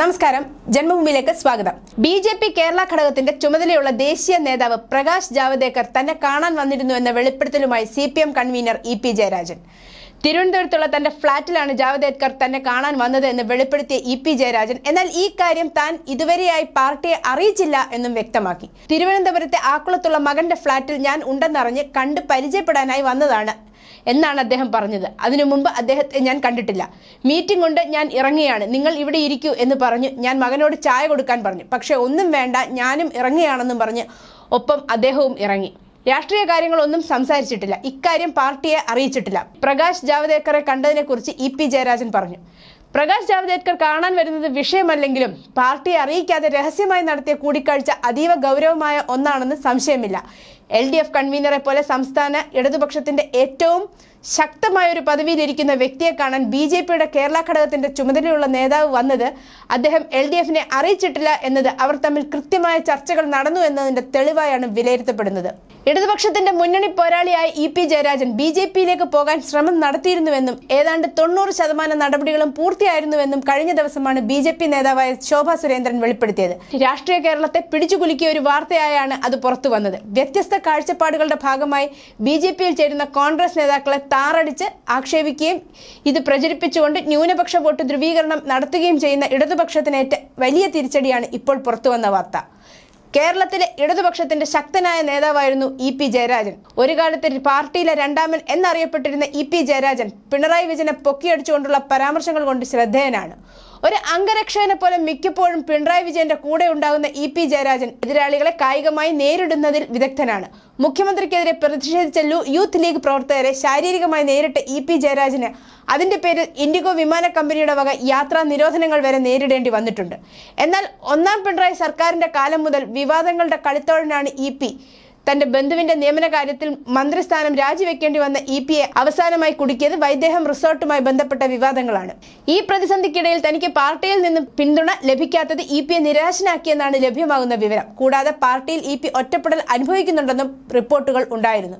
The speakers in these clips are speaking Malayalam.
നമസ്കാരം. ജന്മഭൂമിയിലേക്ക് സ്വാഗതം. ബി ജെ പി കേരള ഘടകത്തിന്റെ ചുമതലയുള്ള ദേശീയ നേതാവ് പ്രകാശ് ജാവദേക്കർ തന്നെ കാണാൻ വന്നിരുന്നു എന്ന വെളിപ്പെടുത്തലുമായി C P M convener E P Jayarajan. തിരുവനന്തപുരത്തുള്ള തന്റെ ഫ്ളാറ്റിലാണ് ജാവദേക്കർ തന്നെ കാണാൻ വന്നത് എന്ന് വെളിപ്പെടുത്തിയ ഇ പി ജയരാജൻ എന്നാൽ ഈ കാര്യം താൻ ഇതുവരെയായി പാർട്ടിയെ അറിയിച്ചില്ല എന്നും വ്യക്തമാക്കി. തിരുവനന്തപുരത്തെ ആക്കുളത്തുള്ള മകന്റെ ഫ്ളാറ്റിൽ ഞാൻ ഉണ്ടെന്നറിഞ്ഞ് കണ്ട് പരിചയപ്പെടാനായി വന്നതാണ് എന്നാണ് അദ്ദേഹം പറഞ്ഞത്. അതിനു മുമ്പ് അദ്ദേഹത്തെ ഞാൻ കണ്ടിട്ടില്ല. മീറ്റിംഗ് കൊണ്ട് ഞാൻ ഇറങ്ങിയാണ് നിങ്ങൾ ഇവിടെ ഇരിക്കൂ എന്ന് പറഞ്ഞു ഞാൻ മകനോട് ചായ കൊടുക്കാൻ പറഞ്ഞു. പക്ഷേ ഒന്നും വേണ്ട ഞാനും ഇറങ്ങിയാണെന്നും പറഞ്ഞ് ഒപ്പം അദ്ദേഹവും ഇറങ്ങി. രാഷ്ട്രീയ കാര്യങ്ങളൊന്നും സംസാരിച്ചിട്ടില്ല. ഇക്കാര്യം പാർട്ടിയെ അറിയിച്ചിട്ടില്ല. പ്രകാശ് ജാവദേക്കറെ കണ്ടതിനെക്കുറിച്ച് ഇ പി ജയരാജൻ പറഞ്ഞു. പ്രകാശ് ജാവ്ദേക്കർ കാണാൻ വരുന്നത് വിഷയമല്ലെങ്കിലും പാർട്ടിയെ അറിയിക്കാതെ രഹസ്യമായി നടത്തിയ കൂടിക്കാഴ്ച അതീവ ഗൗരവമായ ഒന്നാണെന്ന് സംശയമില്ല. എൽ ഡി എഫ് കൺവീനറെ പോലെ സംസ്ഥാന ഇടതുപക്ഷത്തിന്റെ ഏറ്റവും ശക്തമായ ഒരു പദവിയിലിരിക്കുന്ന വ്യക്തിയെ കാണാൻ ബി ജെ പിയുടെ കേരള ഘടകത്തിന്റെ ചുമതലയുള്ള നേതാവ് വന്നത് അദ്ദേഹം എൽ ഡി എഫിനെ അറിയിച്ചിട്ടില്ല എന്നത് അവർ തമ്മിൽ കൃത്യമായ ചർച്ചകൾ നടന്നു എന്നതിന്റെ തെളിവായാണ് വിലയിരുത്തപ്പെടുന്നത്. ഇടതുപക്ഷത്തിന്റെ മുന്നണി പോരാളിയായ E P Jayarajan B J പിയിലേക്ക് പോകാൻ ശ്രമം നടത്തിയിരുന്നുവെന്നും ഏതാണ്ട് തൊണ്ണൂറ് ശതമാനം നടപടികളും പൂർത്തിയായിരുന്നുവെന്നും കഴിഞ്ഞ ദിവസമാണ് ബി ജെ പി നേതാവായ ശോഭാ സുരേന്ദ്രൻ വെളിപ്പെടുത്തിയത്. രാഷ്ട്രീയ കേരളത്തെ പിടിച്ചുകുലുക്കിയ ഒരു വാർത്തയായാണ് അത് പുറത്തു വന്നത് വ്യത്യസ്ത കാഴ്ചപ്പാടുകളുടെ ഭാഗമായി ബി ജെ പിയിൽ ചേരുന്ന കോൺഗ്രസ് നേതാക്കളെ താറടിച്ച് ആക്ഷേപിക്കുകയും ഇത് പ്രചരിപ്പിച്ചുകൊണ്ട് ന്യൂനപക്ഷ വോട്ട് ധ്രുവീകരണം നടത്തുകയും ചെയ്യുന്ന ഇടതുപക്ഷത്തിനേറ്റ വലിയ തിരിച്ചടിയാണ് ഇപ്പോൾ പുറത്തുവന്ന വാർത്ത. കേരളത്തിലെ ഇടതുപക്ഷത്തിന്റെ ശക്തനായ നേതാവായിരുന്നു ഇ പി ജയരാജൻ. ഒരു കാലത്ത് പാർട്ടിയിലെ രണ്ടാമൻ എന്നറിയപ്പെട്ടിരുന്ന ഇ പി ജയരാജൻ പിണറായി വിജയനെ പൊക്കിയടിച്ചുകൊണ്ടുള്ള പരാമർശങ്ങൾ കൊണ്ട് ശ്രദ്ധേയനാണ്. ഒരു അംഗരക്ഷകനെ പോലെ മിക്കപ്പോഴും പിണറായി വിജയന്റെ കൂടെ ഉണ്ടാകുന്ന ഇ പി ജയരാജൻ എതിരാളികളെ കായികമായി നേരിടുന്നതിൽ വിദഗ്ധനാണ്. മുഖ്യമന്ത്രിക്കെതിരെ പ്രതിഷേധിച്ച യൂത്ത് ലീഗ് പ്രവർത്തകരെ ശാരീരികമായി നേരിട്ട ഇ പി ജയരാജന് അതിന്റെ പേരിൽ ഇൻഡിഗോ വിമാന കമ്പനിയുടെ വക യാത്രാ നിരോധനങ്ങൾ വരെ നേരിടേണ്ടി വന്നിട്ടുണ്ട്. എന്നാൽ ഒന്നാം പിണറായി സർക്കാരിന്റെ കാലം മുതൽ വിവാദങ്ങളുടെ കളിത്തോഴനാണ് ഇ പി. തന്റെ ബന്ധുവിന്റെ നിയമന കാര്യത്തിൽ മന്ത്രിസ്ഥാനം രാജിവെക്കേണ്ടി വന്ന ഇ പി എ അവസാനമായി കുടുക്കിയത് വൈദേഹം റിസോർട്ടുമായി ബന്ധപ്പെട്ട വിവാദങ്ങളാണ്. ഈ പ്രതിസന്ധിക്കിടയിൽ തനിക്ക് പാർട്ടിയിൽ നിന്നും പിന്തുണ ലഭിക്കാത്തത് ഇ പി എ നിരാശനാക്കിയെന്നാണ് ലഭ്യമാകുന്ന വിവരം. കൂടാതെ പാർട്ടിയിൽ ഇ പി ഒറ്റപ്പെടൽ അനുഭവിക്കുന്നുണ്ടെന്നും റിപ്പോർട്ടുകൾ ഉണ്ടായിരുന്നു.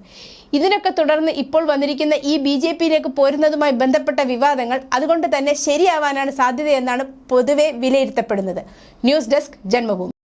ഇതിനൊക്കെ തുടർന്ന് ഇപ്പോൾ വന്നിരിക്കുന്ന ഈ ബി ജെ പിയിലേക്ക് പോരുന്നതുമായി ബന്ധപ്പെട്ട വിവാദങ്ങൾ അതുകൊണ്ട് തന്നെ ശരിയാവാനാണ് സാധ്യതയെന്നാണ് പൊതുവെ വിലയിരുത്തപ്പെടുന്നത്. News desk Janmabhumi.